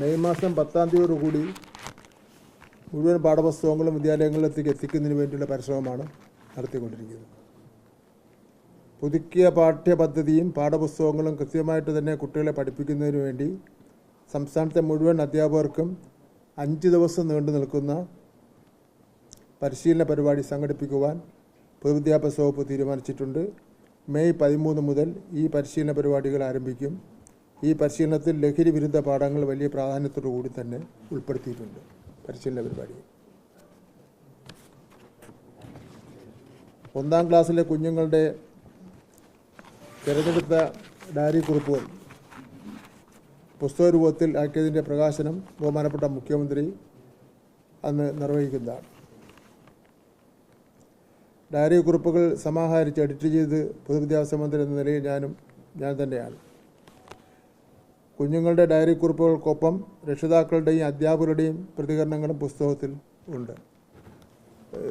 May മാസം പത്താം തീയതിയോടുകൂടി മുഴുവൻ പാഠപുസ്തകങ്ങളും വിദ്യാലയങ്ങളിലേക്ക് എത്തിക്കുന്നതിന് വേണ്ടിയുള്ള പരിശ്രമമാണ് നടത്തിക്കൊണ്ടിരിക്കുന്നത്. പുതുക്കിയ പാഠ്യപദ്ധതിയും പാഠപുസ്തകങ്ങളും കൃത്യമായിട്ട് തന്നെ കുട്ടികളെ പഠിപ്പിക്കുന്നതിന് വേണ്ടി സംസ്ഥാനത്തെ മുഴുവൻ അധ്യാപകർക്കും അഞ്ച് ദിവസം നീണ്ടു നിൽക്കുന്ന പരിശീലന പരിപാടി സംഘടിപ്പിക്കുവാൻ പൊതുവിദ്യാഭ്യാസ വകുപ്പ് തീരുമാനിച്ചിട്ടുണ്ട്. മെയ് പതിമൂന്ന് മുതൽ ഈ പരിശീലന പരിപാടികൾ ആരംഭിക്കും. ഈ പരിശീലനത്തിൽ ലഹരി വിരുദ്ധ പാഠങ്ങൾ വലിയ പ്രാധാന്യത്തോടു കൂടി തന്നെ ഉൾപ്പെടുത്തിയിട്ടുണ്ട്. പരിശീലന പരിപാടി. ഒന്നാം ക്ലാസ്സിലെ കുഞ്ഞുങ്ങളുടെ തിരഞ്ഞെടുത്ത ഡയറി കുറിപ്പുകൾ. പുസ്തക രൂപത്തിൽ ആക്കിയതിന്റെ പ്രകാശനം ബഹുമാനപ്പെട്ട മുഖ്യമന്ത്രി അന്ന് നിർവഹിക്കുന്നതാണ്. ഡയറി കുറിപ്പുകൾ സമാഹരിച്ച് എഡിറ്റ് ചെയ്ത് പൊതുവിദ്യാഭ്യാസ മന്ത്രി എന്ന നിലയിൽ ഞാനും ഞാൻ തന്നെയാണ്. കുഞ്ഞുങ്ങളുടെ ഡയറി കുറിപ്പുകൾക്കൊപ്പം രക്ഷിതാക്കളുടെയും അധ്യാപകരുടെയും പ്രതികരണങ്ങളും പുസ്തകത്തിൽ ഉണ്ട്.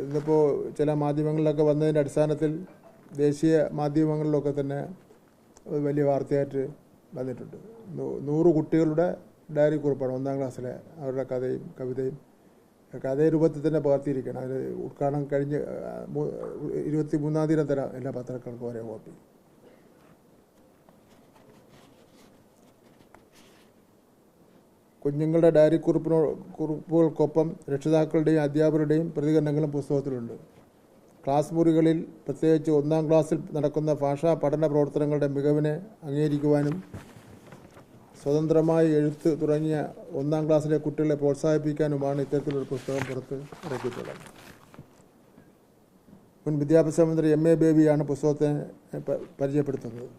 ഇന്നിപ്പോൾ ചില മാധ്യമങ്ങളിലൊക്കെ വന്നതിന്റെ അടിസ്ഥാനത്തിൽ ദേശീയ മാധ്യമങ്ങളിലൊക്കെ തന്നെ വലിയ വാർത്തയായിട്ട് വന്നിട്ടുണ്ട്. നൂറ് കുട്ടികളുടെ ഡയറി കുറിപ്പാണ് ഒന്നാം ക്ലാസ്സിലെ അവരുടെ കഥയും കവിതയും കഥയ രൂപത്തിൽ തന്നെ പകർത്തിയിരിക്കണം അതിന് ഉദ്ഘാടനം കഴിഞ്ഞ് ഇരുപത്തി മൂന്നാം തീയതി തരാം എല്ലാ പത്രക്കാർക്കും ഒരേ കോപ്പി. കുഞ്ഞുങ്ങളുടെ ഡയറി കുറിപ്പിനോ കുറിപ്പുകൾക്കൊപ്പം രക്ഷിതാക്കളുടെയും അധ്യാപകരുടെയും പ്രതികരണങ്ങളും പുസ്തകത്തിലുണ്ട്. ക്ലാസ് മുറികളിൽ പ്രത്യേകിച്ച് ഒന്നാം ക്ലാസ്സിൽ നടക്കുന്ന ഭാഷാ പഠന പ്രവർത്തനങ്ങളുടെ മികവിനെ അംഗീകരിക്കുവാനും സ്വതന്ത്രമായി എഴുത്ത് തുടങ്ങിയ ഒന്നാം ക്ലാസ്സിലെ കുട്ടികളെ പ്രോത്സാഹിപ്പിക്കാനുമാണ് ഇത്തരത്തിലൊരു പുസ്തകം പുറത്ത് ഇറക്കിയിട്ടുള്ളത്. മുൻ വിദ്യാഭ്യാസ മന്ത്രി എം എ ബേബിയാണ് പുസ്തകത്തെ പരിചയപ്പെടുത്തുന്നത്.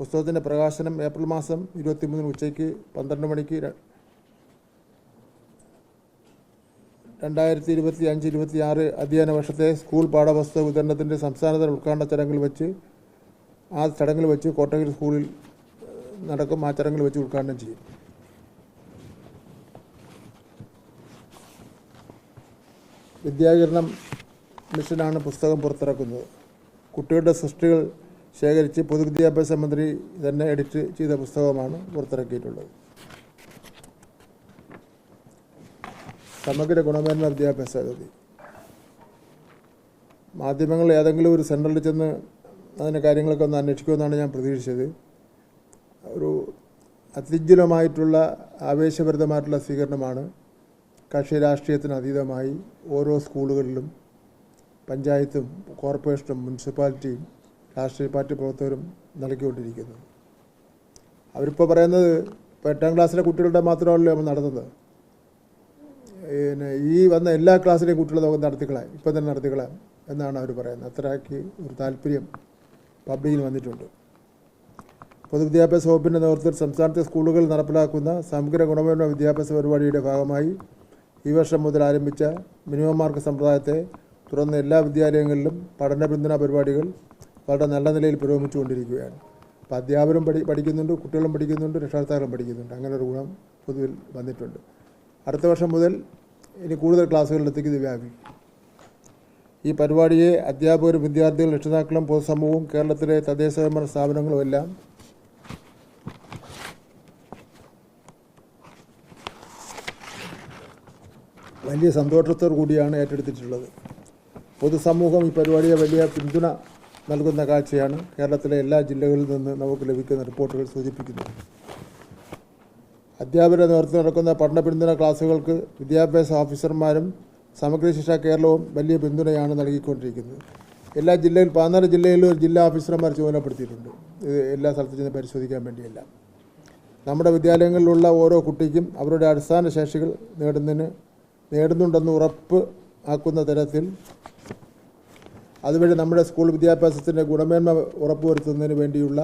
പുസ്തകത്തിന്റെ പ്രകാശനം ഏപ്രിൽ മാസം ഇരുപത്തിമൂന്നിന് ഉച്ചയ്ക്ക് പന്ത്രണ്ട് മണിക്ക് രണ്ടായിരത്തി ഇരുപത്തി അഞ്ച് ഇരുപത്തി ആറ് അധ്യയന വർഷത്തെ സ്കൂൾ പാഠപുസ്തക വിതരണത്തിന്റെ സംസ്ഥാനതല ഉദ്ഘാടന ചടങ്ങിൽ വെച്ച് ആ ചടങ്ങിൽ വെച്ച് കോട്ടയം സ്കൂളിൽ നടക്കും. ആ ചടങ്ങിൽ വെച്ച് ഉദ്ഘാടനം ചെയ്യും. വിദ്യാകരണം മിഷനാണ് പുസ്തകം പുറത്തിറക്കുന്നത്. കുട്ടികളുടെ സൃഷ്ടികൾ ശേഖരിച്ച് പൊതുവിദ്യാഭ്യാസ മന്ത്രി തന്നെ എഡിറ്റ് ചെയ്ത പുസ്തകമാണ് പുറത്തിറക്കിയിട്ടുള്ളത്. സമഗ്ര ഗുണമേന്മ വിദ്യാഭ്യാസ പദ്ധതി മാധ്യമങ്ങൾ ഏതെങ്കിലും ഒരു സെന്ററിൽ ചെന്ന് അതിന്റെ കാര്യങ്ങളൊക്കെ ഒന്ന് അന്വേഷിക്കുമെന്നാണ് ഞാൻ പ്രതീക്ഷിച്ചത്. ഒരു അത്യുജ്വലമായിട്ടുള്ള ആവേശഭരിതമായിട്ടുള്ള സ്വീകരണമാണ് കക്ഷി രാഷ്ട്രീയത്തിന് അതീതമായി ഓരോ സ്കൂളുകളിലും പഞ്ചായത്തും കോർപ്പറേഷനും മുനിസിപ്പാലിറ്റിയും രാഷ്ട്രീയ പാർട്ടി പ്രവർത്തകരും നൽകിക്കൊണ്ടിരിക്കുന്നത് അവരിപ്പോൾ പറയുന്നത് ഇപ്പോൾ എട്ടാം ക്ലാസ്സിലെ കുട്ടികളുടെ മാത്രമല്ലോ നമ്മൾ നടത്തുന്നത്. പിന്നെ ഈ വന്ന എല്ലാ ക്ലാസ്സിലെയും കുട്ടികളെ നമുക്ക് നടത്തിക്കളാം. ഇപ്പം തന്നെ നടത്തിക്കളാം എന്നാണ് അവർ പറയുന്നത്. അത്രയ്ക്ക് ഒരു താല്പര്യം പബ്ലിക്കിൽ വന്നിട്ടുണ്ട്. പൊതുവിദ്യാഭ്യാസ വകുപ്പിന്റെ നേതൃത്വത്തിൽ സംസ്ഥാനത്തെ സ്കൂളുകളിൽ നടപ്പിലാക്കുന്ന സമഗ്ര ഗുണമേന്മ വിദ്യാഭ്യാസ പരിപാടിയുടെ ഭാഗമായി ഈ വർഷം മുതൽ ആരംഭിച്ച മിനിമം മാർക്ക് സമ്പ്രദായത്തെ തുടർന്ന് എല്ലാ വിദ്യാലയങ്ങളിലും പഠന പിന്തുണ പരിപാടികൾ വളരെ നല്ല നിലയിൽ പുരോഗമിച്ചുകൊണ്ടിരിക്കുകയാണ്. അപ്പോൾ അധ്യാപകരും പഠി പഠിക്കുന്നുണ്ട് കുട്ടികളും പഠിക്കുന്നുണ്ട് രക്ഷകർത്താക്കളും പഠിക്കുന്നുണ്ട്. അങ്ങനെ ഒരു ഗുണം പൊതുവിൽ വന്നിട്ടുണ്ട്. അടുത്ത വർഷം മുതൽ ഇനി കൂടുതൽ ക്ലാസ്സുകളിലെത്തേക്ക് ഇത് വ്യാപിക്കും ഈ പരിപാടിയെ അധ്യാപകരും വിദ്യാർത്ഥികളും രക്ഷിതാക്കളും പൊതുസമൂഹവും കേരളത്തിലെ തദ്ദേശ സ്വയംഭരണ സ്ഥാപനങ്ങളും എല്ലാം വലിയ സന്തോഷത്തോടു കൂടിയാണ് ഏറ്റെടുത്തിട്ടുള്ളത്. പൊതുസമൂഹം ഈ പരിപാടിയെ വലിയ പിന്തുണ നൽകുന്ന കാഴ്ചയാണ് കേരളത്തിലെ എല്ലാ ജില്ലകളിൽ നിന്ന് നമുക്ക് ലഭിക്കുന്ന റിപ്പോർട്ടുകൾ സൂചിപ്പിക്കുന്നത്. അധ്യാപന നേതൃത്വം നടക്കുന്ന പഠന പിന്തുണ ക്ലാസുകൾക്ക് വിദ്യാഭ്യാസ ഓഫീസർമാരും സമഗ്ര ശിക്ഷ കേരളവും വലിയ പിന്തുണയാണ് നൽകിക്കൊണ്ടിരിക്കുന്നത്. എല്ലാ ജില്ലയിൽ പതിനാല് ജില്ലയിലും ഒരു ജില്ലാ ഓഫീസർമാർ ചുമതലപ്പെടുത്തിയിട്ടുണ്ട്. ഇത് എല്ലാ സ്ഥലത്തും ചെന്ന് പരിശോധിക്കാൻ വേണ്ടിയല്ല. നമ്മുടെ വിദ്യാലയങ്ങളിലുള്ള ഓരോ കുട്ടിക്കും അവരുടെ അടിസ്ഥാന ശേഷികൾ നേടുന്നതിന് നേടുന്നുണ്ടെന്ന് ഉറപ്പ് ആക്കുന്ന തരത്തിൽ അതുവഴി നമ്മുടെ സ്കൂൾ വിദ്യാഭ്യാസത്തിന്റെ ഗുണമേന്മ ഉറപ്പുവരുത്തുന്നതിന് വേണ്ടിയുള്ള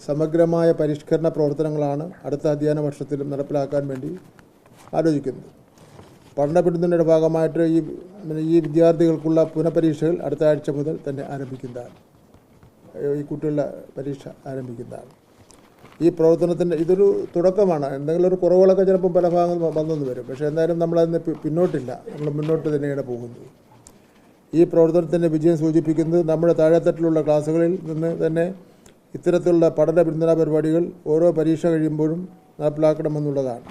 സമഗ്രമായ പരിഷ്കരണ പ്രവർത്തനങ്ങളാണ് അടുത്ത അധ്യയന വർഷത്തിലും നടപ്പിലാക്കാൻ വേണ്ടി ആലോചിക്കുന്നത്. പഠന പിന്തുണയുടെ ഭാഗമായിട്ട് ഈ ഈ വിദ്യാർത്ഥികൾക്കുള്ള പുനഃപരീക്ഷകൾ അടുത്ത ആഴ്ച മുതൽ തന്നെ ആരംഭിക്കുന്നതാണ്. ഈ കുട്ടികളുടെ പരീക്ഷ ആരംഭിക്കുന്നതാണ്. ഈ പ്രവർത്തനത്തിന്റെ ഇതൊരു തുടക്കമാണ്. എന്തെങ്കിലും ഒരു കുറവുകളൊക്കെ ചിലപ്പോൾ പല ഭാഗങ്ങൾ വന്നെന്ന് വരും. പക്ഷേ എന്തായാലും നമ്മളതിന് പിന്നോട്ടില്ല. നമ്മൾ മുന്നോട്ട് തന്നെയാണ് പോകുന്നത്. ഈ പ്രവർത്തനത്തിന്റെ വിജയം സൂചിപ്പിക്കുന്നത് നമ്മുടെ താഴെത്തട്ടിലുള്ള ക്ലാസ്സുകളിൽ നിന്ന് തന്നെ ഇത്തരത്തിലുള്ള പഠന പിന്തുണ പരിപാടികൾ ഓരോ പരീക്ഷ കഴിയുമ്പോഴും നടപ്പിലാക്കണമെന്നുള്ളതാണ്.